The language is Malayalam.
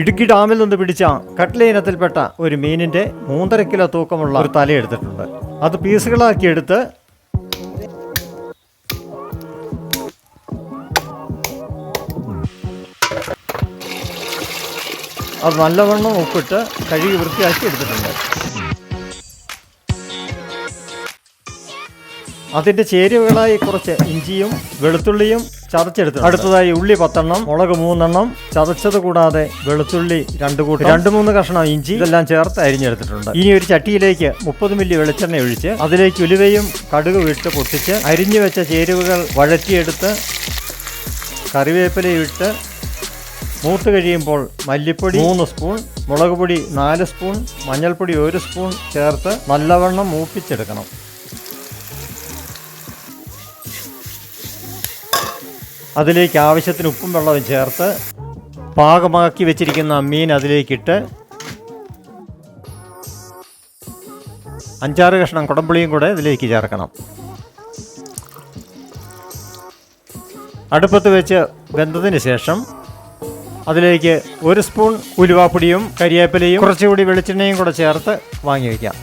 ഇടുക്കി ഡാമിൽ നിന്ന് പിടിച്ച കട്ട്ല ഇനത്തിൽപ്പെട്ട ഒരു മീനിന്റെ മൂന്നര കിലോ തൂക്കമുള്ള ഒരു തല എടുത്തിട്ടുണ്ട്. അത് പീസുകളാക്കി എടുത്ത് അത് നല്ലവണ്ണം ഉപ്പിട്ട് കഴുകി വൃത്തിയാക്കി എടുത്തിട്ടുണ്ട്. അതിന്റെ ചേരുവകളായി കുറച്ച് ഇഞ്ചിയും വെളുത്തുള്ളിയും ചതച്ചെടുത്തു അടുത്തതായി ഉള്ളി പത്തെണ്ണം മുളക് മൂന്നെണ്ണം ചതച്ചത് കൂടാതെ വെളുത്തുള്ളി രണ്ട് കൂട്ടം രണ്ട് മൂന്ന് കഷ്ണം ഇഞ്ചി ഇതെല്ലാം ചേർത്ത് അരിഞ്ഞെടുത്തിട്ടുണ്ട്. ഇനി ഒരു ചട്ടിയിലേക്ക് മുപ്പത് മില്ലി വെളിച്ചെണ്ണ ഒഴിച്ച് അതിലേക്ക് ഉലുവയും കടുക് ഇട്ട് പൊട്ടിച്ച് അരിഞ്ഞു വെച്ച ചേരുവകൾ വഴറ്റിയെടുത്ത് കറിവേപ്പിലയിട്ട് മൂത്ത് കഴിയുമ്പോൾ മല്ലിപ്പൊടി മൂന്ന് സ്പൂൺ മുളക് പൊടി നാല് സ്പൂൺ മഞ്ഞൾപ്പൊടി ഒരു സ്പൂൺ ചേർത്ത് നല്ലവണ്ണം മൂപ്പിച്ചെടുക്കണം. അതിലേക്ക് ആവശ്യത്തിന് ഉപ്പും വെള്ളവും ചേർത്ത് പാകമാക്കി വെച്ചിരിക്കുന്ന മീൻ അതിലേക്കിട്ട് അഞ്ചാറ് കഷ്ണം കുടംപുളിയും കൂടെ ഇതിലേക്ക് ചേർക്കണം. അടുപ്പത്ത് വെച്ച് വെന്തതിന് ശേഷം അതിലേക്ക് ഒരു സ്പൂൺ ഉലുവാപ്പൊടിയും കരിയേപ്പിലയും കുറച്ചുകൂടി വെളിച്ചെണ്ണയും കൂടെ ചേർത്ത് വാങ്ങി വയ്ക്കാം.